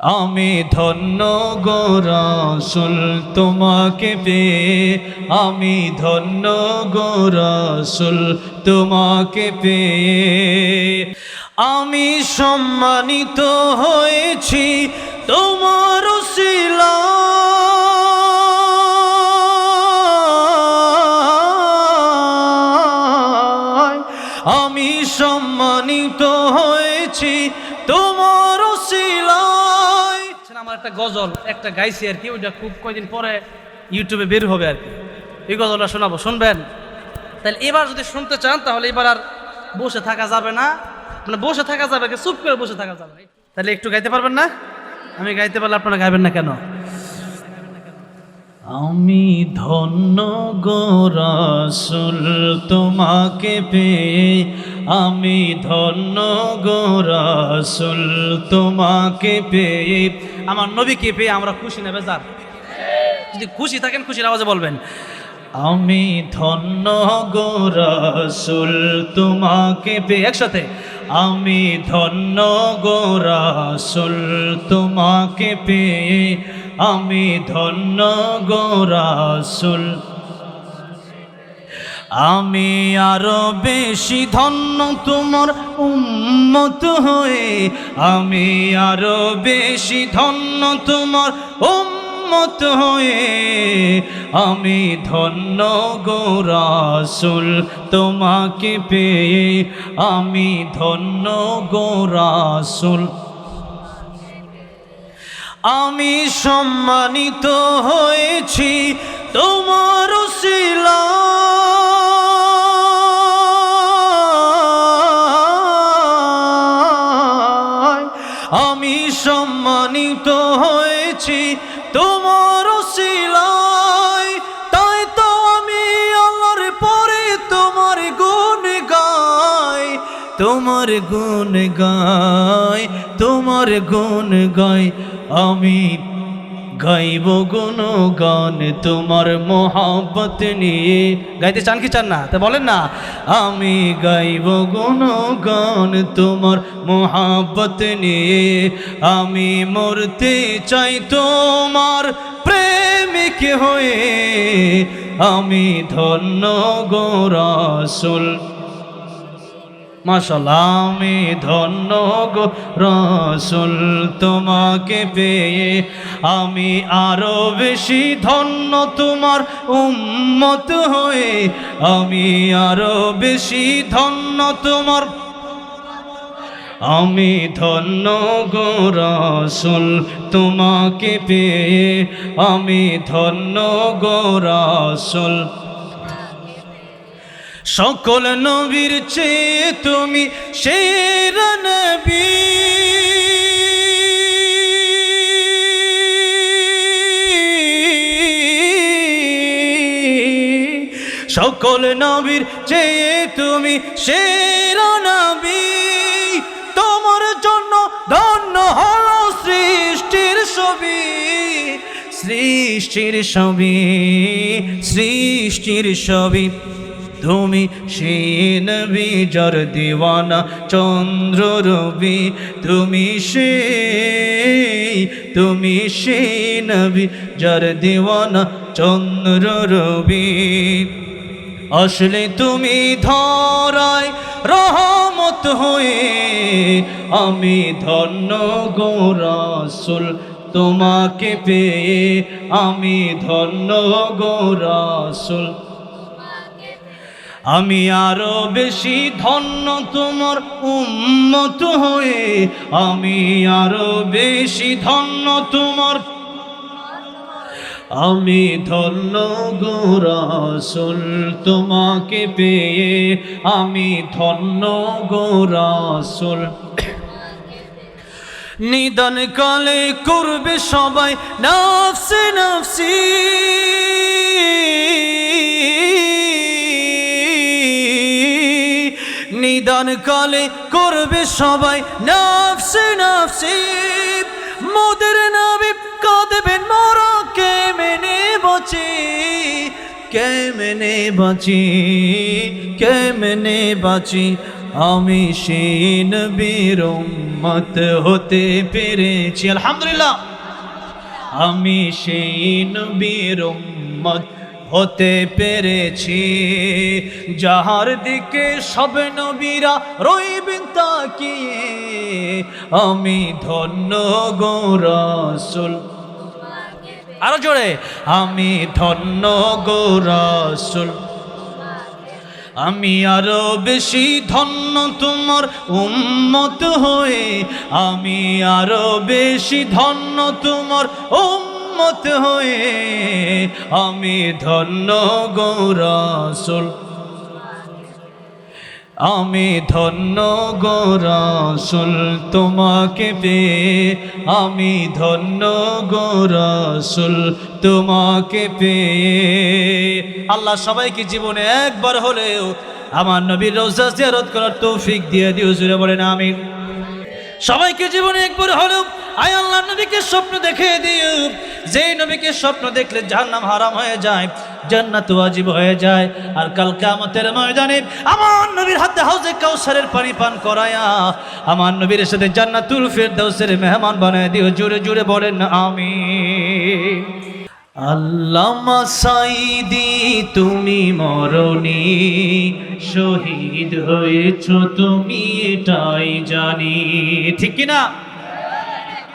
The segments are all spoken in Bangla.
আমি ধন্য গো রসুল তোমাকে পে আমি ধন্য গো রসুল তোমাকে পে আমি সম্মানিত হয়েছি তোমার আমার একটা গজল একটা গাইছি আর কি, ওইটা খুব কয়দিন পরে ইউটিউবে বের হবে আর কি। এই গজলটা শোনাবো, শুনবেন? তাহলে এবার যদি শুনতে চান, তাহলে এবার আর বসে থাকা যাবে না। মানে বসে থাকা যাবে চুপ করে বসে থাকা যাবে। তাহলে একটু গাইতে পারবেন না? আমি গাইতে পারলে আপনারা গাইবেন না কেন? আমি ধন্য গো রসুল তোমাকে পেয়ে। আমি ধন্য গো রসুল তোমাকে পেয়ে। আমার নবীকে পেয়ে আমরা খুশি নেবে যার যদি খুশি থাকেন, খুশির আওয়াজে বলবেন। আমি ধন্য গো রসুল তোমাকে পেয়ে। একসাথে, আমি ধন্য গো রসুল তোমাকে পেয়ে। আমি ধন্য গো রসুল। আমি আরও বেশি ধন্য তোমার উন্মত হয়ে। আমি আরও বেশি ধন্য তোমার উন্মত হয়ে। আমি ধন্য গো রাসুল তোমাকে পেয়ে। আমি ধন্য গো রাসুল। আমি সম্মানিত হয়েছি তোমার শিলায় আমি সম্মানিত হয়েছি তোমার শিলায় তোমার গুণ গাই তোমার গুণ গাই আমি গাইব গুণ গান তোমার মোহাব্বত নিয়ে। গাইতে চান কি চান না? তা বলেন না। আমি গাইব গুণ গান তোমার মোহাব্বত নিয়ে। আমি মরতে চাই তোমার প্রেমিক হয়ে। আমি ধন্য গো আমি ধন্য গো রসুল তোমাকে পেয়ে। আমি আরও বেশি ধন্য তোমার উম্মত হয়ে। আমি আরও বেশি ধন্য তোমার। আমি ধন্য গো রসুল তোমাকে পেয়ে। আমি ধন্য গো রসুল সকল নবীর চেয়ে তুমি শের নবী। সকল নবীর চেয়ে তুমি শের নবী। তোমার জন্য ধন্য হল সৃষ্টির ছবি সৃষ্টির ছবি সৃষ্টির ছবি। তুমি সেই নবী জর দিওয়ানা চন্দ্র রবি। তুমি সেই তুমি সেই নবী জর দিওয়ানা চন্দ্র রবি। আসলে তুমি ধরায় রহমত হয়ে আমি ধন্য গো রাসুল তোমাকে পেয়ে আমি ধন্য গো রাসুল। আমি আরও বেশি ধন্য তোমার উন্মত হয়ে, আমি আরও বেশি ধন্য তোমার। আমি ধন্য গোরাসুল তোমাকে পেয়ে, আমি ধন্য গোরাসুল নিদান কালে করবে সবাই, নফসে নফসি। নিদান কালে করবে সবাই নফসে, নফসি। মোদের নবী কাঁদবেন মরা কে মেনে বচে? কেমনে বাঁচি? কেমনে বাঁচি? আমি সেন নবীর উম্মত হতে পেরেছি। আলহামদুলিল্লাহ। আমি সেন নবীর উম্মত হতে পেরেছি। যাহার দিকে সব নবীরা রইবেন তাকিয়ে, আমি ধন্য গৌরসুল আরও জোরে, আমি ধন্য গৌরসুল আমি আরও বেশি ধন্য তোমার উম্মত হয়ে, আমি আরও বেশি ধন্য তোমার উম্মত হয়ে আমি ধন্য গৌরসুল আমি ধন্য গোরসুল তোমাকে পে আমি ধন্য গোরসুল তোমাকে পে আল্লাহ সবাইকে জীবনে একবার হলেও আমার নবীর রোজা জিয়ারত করার তৌফিক দিয়ে দিও জুড়ে বলেন আমি সবাইকে জীবনে একবার হলেও আয় আল্লাহ, নবীকে স্বপ্ন দেখে দিও। যেই নবীকে স্বপ্ন দেখলে জাহান্নাম হারাম হয়ে যায় জান্নাত ওয়াজিব হয়ে যায়। আর কাল কিয়ামতের ময়দানে আমার নবীর হাতে হাউজে কাউসারের পানি পান করায়া, আমার নবীর সাথে জান্নাতুল ফেরদাউসের মেহমান বানায় দিও। জুড়ে জুড়ে বলেন আমি আল্লামা সাইদি তুমি মরণি, শহীদ হয়েছ, তুমি এটাই জানি। ঠিক কি না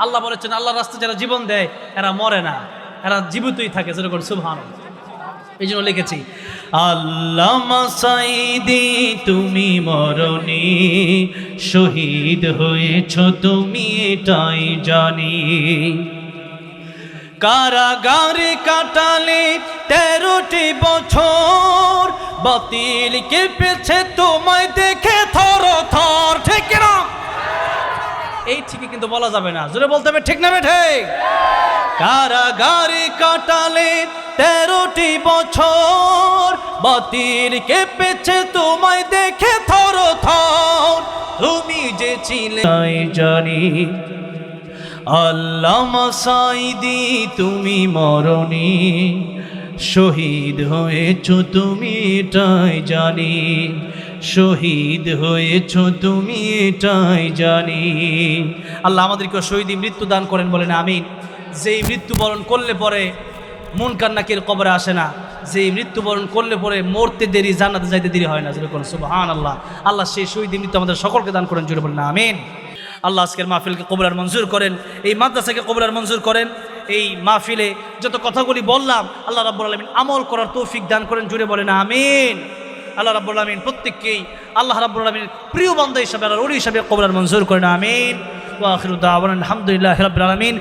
আল্লাহ বলেছেন, আল্লাহর রাস্তায় যারা জীবন দেয়, এরা মরে না। এরা জীবিতই থাকে যেরকম সুবহান এই জন্য লিখেছি, আল্লামা সাইদি তুমি মরণি শহীদ হয়েছ তুমি, এটাই জানি। কারাগারে কাটালে তেরোটি বছর, বাতিল কেঁপেছে তোমায় দেখে থর থর ঠিক না এই ঠিকই কিন্তু বলা যাবে না। জোরে বলতে হবে, ঠিক না ঠিক? কারাগারে কাটালে তেরোটি বছর বাতিল কেঁপেছে তোমায় দেখে থর থর। তুমি যে ছিলে, তাই জানি। আল্লামা সাইদি তুমি মরণি। শহীদ হয়েছ তুমি এটাই জানি। শহীদ হয়েছ তুমি এটাই জানি। আল্লাহ আমাদেরকে শহীদ মৃত্যু দান করেন বলেন আমিন। যেই মৃত্যুবরণ করলে পরে মন কান্নাকের কবরে আসে না? যে মৃত্যুবরণ করলে পরে মরতে দেরি, জান্নাতে যাইতে দেরি হয় না। যেরকম সুবহান আল্লাহ আল্লাহ সেই শহীদ মৃত্যু আমাদের সকলকে দান করেন জুড়ে বলেন, আমিন। আল্লাহ আজকের মাহফিলকে কবুলার মঞ্জুর করেন। এই মাদ্রাসাকে কবুলার মঞ্জুর করেন। এই মাহফিলে যত কথাগুলি বললাম, আল্লাহ রাব্বুল আলমিন আমল করার তৌফিক দান করেন জুড়ে বলেন, আমিন। আল্লাহ রাব্বুল আলমিন প্রত্যেককেই আল্লাহ রাব্বুল আলমিন প্রিয় বান্ধব হিসাবে আল্লাহ রুড়ি হিসাবে কবুলার মঞ্জুর করেন, আমিন। ওয়াখির দাওয়ান আলহামদুলিল্লাহ রাব্বুল আলমিন।